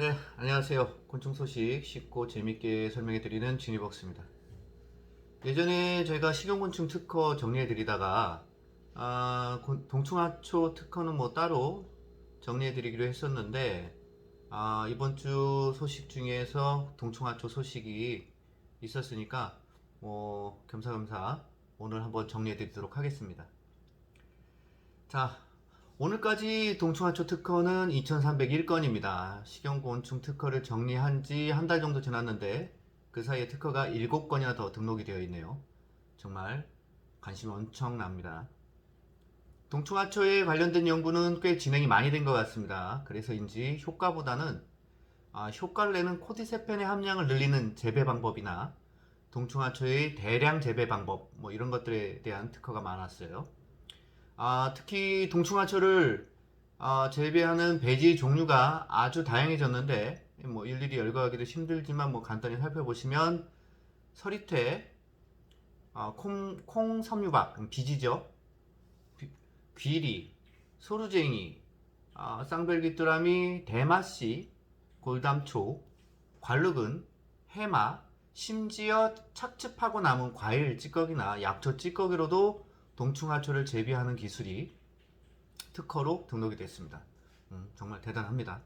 네, 안녕하세요. 곤충 소식 쉽고 재밌게 설명해 드리는 지니벅스입니다. 예전에 저희가 식용곤충 특허 정리해 드리다가 아, 곤- 동충하초 특허는 뭐 따로 정리해 드리기로 했었는데 아, 이번 주 소식 중에서 동충하초 소식이 있었으니까 뭐 겸사겸사 오늘 한번 정리해 드리도록 하겠습니다. 자, 오늘까지 동충하초 특허는 2301건입니다. 식용곤충 특허를 정리한 지 한 달 정도 지났는데 그 사이에 특허가 7건이나 더 등록이 되어 있네요. 정말 관심이 엄청납니다. 동충하초에 관련된 연구는 꽤 진행이 많이 된 것 같습니다. 그래서인지 효과보다는 아, 효과를 내는 코디세펜의 함량을 늘리는 재배 방법이나 동충하초의 대량 재배 방법 뭐 이런 것들에 대한 특허가 많았어요. 아, 특히 동충하초를 아, 재배하는 배지 종류가 아주 다양해졌는데 뭐 일일이 열거하기도 힘들지만 뭐 간단히 살펴보시면 서리태, 아, 콩, 콩 섬유박, 비지죠. 비- 귀리, 소루쟁이, 아, 쌍별귀뚜라미, 대마씨, 골담초, 관르근, 해마, 심지어 착즙하고 남은 과일 찌꺼기나 약초 찌꺼기로도 동충하초를 재배하는 기술이 특허로 등록이 됐습니다. 음, 정말 대단합니다.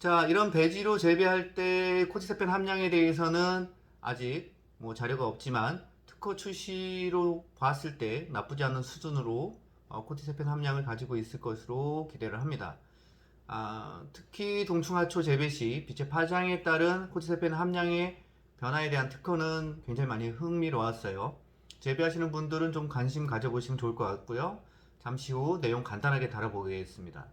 자, 이런 배지로 재배할 때 코지세펜 함량에 대해서는 아직 뭐 자료가 없지만 특허 출시로 봤을 때 나쁘지 않은 수준으로 어, 코티세펜 함량을 가지고 있을 것으로 기대를 합니다. 아, 특히 동충하초 재배 시 빛의 파장에 따른 코티세펜 함량의 변화에 대한 특허는 굉장히 많이 흥미로웠어요. 재배하시는 분들은 좀 관심 가져보시면 좋을 것 같고요. 잠시 후 내용 간단하게 다뤄보겠습니다.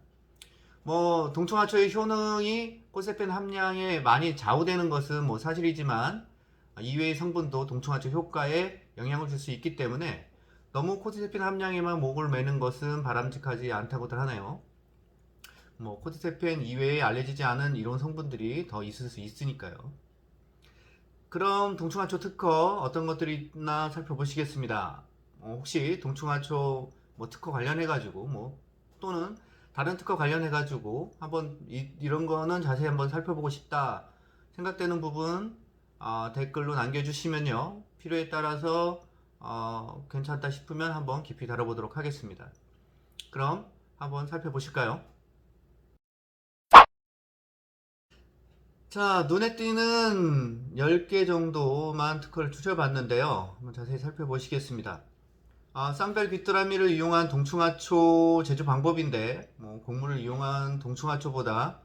뭐 동충하초의 효능이 코세펜 함량에 많이 좌우되는 것은 뭐 사실이지만 이외의 성분도 동충하초 효과에 영향을 줄 수 있기 때문에 너무 코티세핀 함량에만 목을 매는 것은 바람직하지 않다고들 하네요. 뭐 코티세펜 이외에 알려지지 않은 이런 성분들이 더 있을 수 있으니까요. 그럼 동충하초 특허 어떤 것들이 있나 살펴보시겠습니다. 어, 혹시 동충하초 뭐 특허 관련해 가지고 뭐 또는 다른 특허 관련해 가지고 한번 이, 런 거는 자세히 한번 살펴보고 싶다 생각되는 부분 어, 댓글로 남겨주시면요 필요에 따라서 어, 괜찮다 싶으면 한번 깊이 다뤄보도록 하겠습니다. 그럼 한번 살펴보실까요? 자, 눈에 띄는 10개 정도만 특허를 추려봤는데요. 한번 자세히 살펴보시겠습니다. 아, 쌍별 귀뚜라미를 이용한 동충하초 제조 방법인데, 뭐, 곡물을 이용한 동충하초보다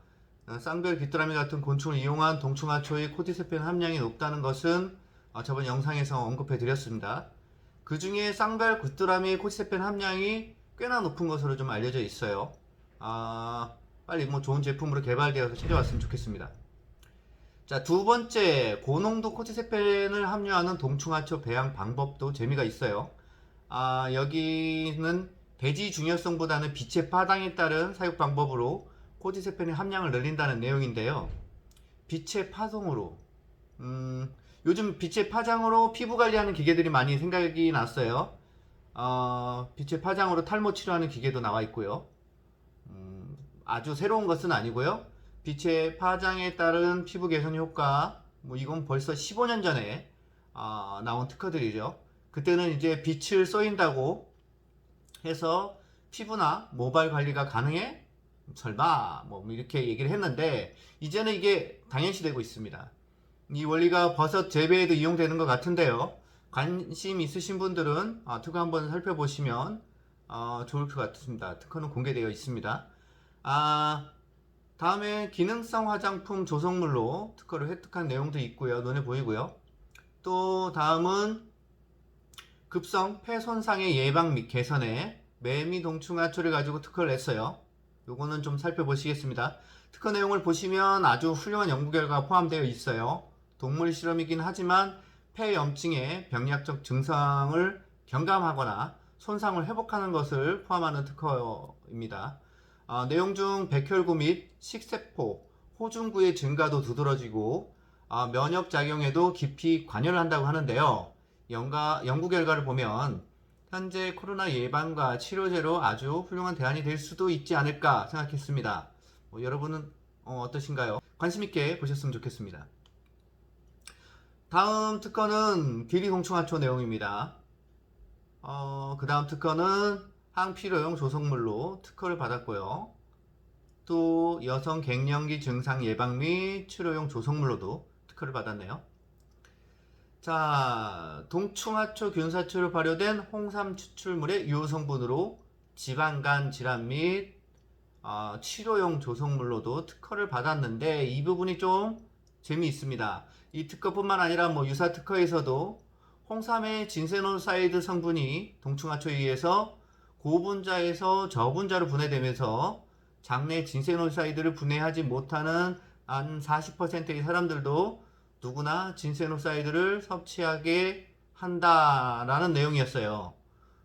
아, 쌍별 귀뚜라미 같은 곤충을 이용한 동충하초의 코티세펜 함량이 높다는 것은 아, 저번 영상에서 언급해 드렸습니다. 그 중에 쌍별 귀뚜라미의 코티세펜 함량이 꽤나 높은 것으로 좀 알려져 있어요. 아, 빨리 뭐 좋은 제품으로 개발되어서 찾아왔으면 좋겠습니다. 자, 두 번째, 고농도 코티세펜을 함유하는 동충하초 배양 방법도 재미가 있어요. 아, 여기는 대지 중요성보다는 빛의 파당에 따른 사육 방법으로 코티세펜의 함량을 늘린다는 내용인데요. 빛의 파동으로, 음, 요즘 빛의 파장으로 피부 관리하는 기계들이 많이 생각이 났어요. 어, 빛의 파장으로 탈모 치료하는 기계도 나와 있고요. 음, 아주 새로운 것은 아니고요. 빛의 파장에 따른 피부 개선 효과, 뭐 이건 벌써 15년 전에 아, 나온 특허들이죠. 그때는 이제 빛을 쏘인다고 해서 피부나 모발 관리가 가능해? 설마 뭐 이렇게 얘기를 했는데 이제는 이게 당연시되고 있습니다. 이 원리가 버섯 재배에도 이용되는 것 같은데요. 관심 있으신 분들은 아, 특허 한번 살펴보시면 어, 좋을 것 같습니다. 특허는 공개되어 있습니다. 아, 다음에 기능성 화장품 조성물로 특허를 획득한 내용도 있고요. 눈에 보이고요. 또 다음은 급성 폐 손상의 예방 및 개선에 매미 동충하초를 가지고 특허를 냈어요. 요거는 좀 살펴보시겠습니다. 특허 내용을 보시면 아주 훌륭한 연구 결과가 포함되어 있어요. 동물 실험이긴 하지만 폐 염증의 병약적 증상을 경감하거나 손상을 회복하는 것을 포함하는 특허입니다. 아, 내용 중 백혈구 및 식세포, 호중구의 증가도 두드러지고 아, 면역 작용에도 깊이 관여를 한다고 하는데요. 연가, 연구 결과를 보면 현재 코로나 예방과 치료제로 아주 훌륭한 대안이 될 수도 있지 않을까 생각했습니다. 뭐, 여러분은 어, 어떠신가요? 관심 있게 보셨으면 좋겠습니다. 다음 특허는 귀리동충하초 내용입니다. 어, 그 다음 특허는 항필요용 조성물로 특허를 받았고요. 또 여성 갱년기 증상 예방 및 치료용 조성물로도 특허를 받았네요. 자, 동충하초 균사초로 발효된 홍삼 추출물의 유효 성분으로 지방간 질환 및 어, 치료용 조성물로도 특허를 받았는데 이 부분이 좀 재미있습니다. 이 특허뿐만 아니라 뭐 유사 특허에서도 홍삼의 진세노사이드 성분이 동충하초에 의해서 고분자에서 저분자로 분해되면서 장내 진세노사이드를 분해하지 못하는 한 40%의 사람들도 누구나 진세노사이드를 섭취하게 한다라는 내용이었어요.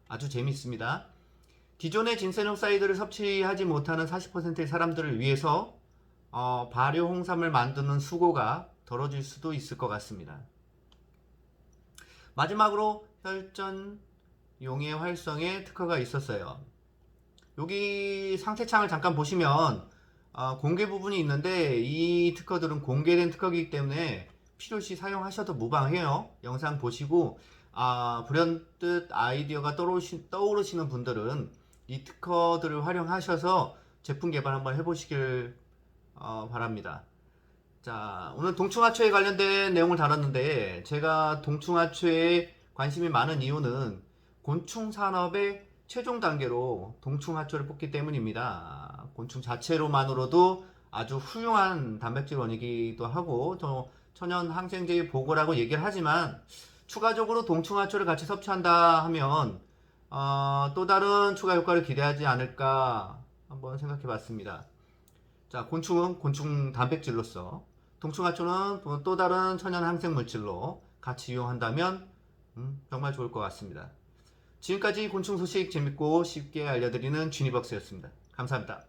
아주 재밌습니다. 기존의 진세노사이드를 섭취하지 못하는 40%의 사람들을 위해서 어, 발효 홍삼을 만드는 수고가 덜어질 수도 있을 것 같습니다. 마지막으로 혈전 용의 활성에 특허가 있었어요. 여기 상태창을 잠깐 보시면 어, 공개 부분이 있는데 이 특허들은 공개된 특허이기 때문에 필요시 사용하셔도 무방해요. 영상 보시고 아, 불현듯 아이디어가 떠오르시, 떠오르시는 분들은 이 특허들을 활용하셔서 제품 개발 한번 해보시길 어, 바랍니다. 자, 오늘 동충하초에 관련된 내용을 다뤘는데 제가 동충하초에 관심이 많은 이유는 곤충 산업의 최종 단계로 동충 하초를 뽑기 때문입니다. 곤충 자체로만으로도 아주 훌륭한 단백질 원이기도 하고 또 천연 항생제의 보고라고 얘기를 하지만 추가적으로 동충하초를 같이 섭취한다 하면 어, 또 다른 추가 효과를 기대하지 않을까 한번 생각해 봤습니다. 자, 곤충은 곤충 단백질로서 동충하초는 또- 또 다른 천연 항생 물질로 같이 이용한다면 음, 정말 좋을 것 같습니다. 지금까지 곤충 소식 재밌고 쉽게 알려드리는 쥐니벅스였습니다. 감사합니다.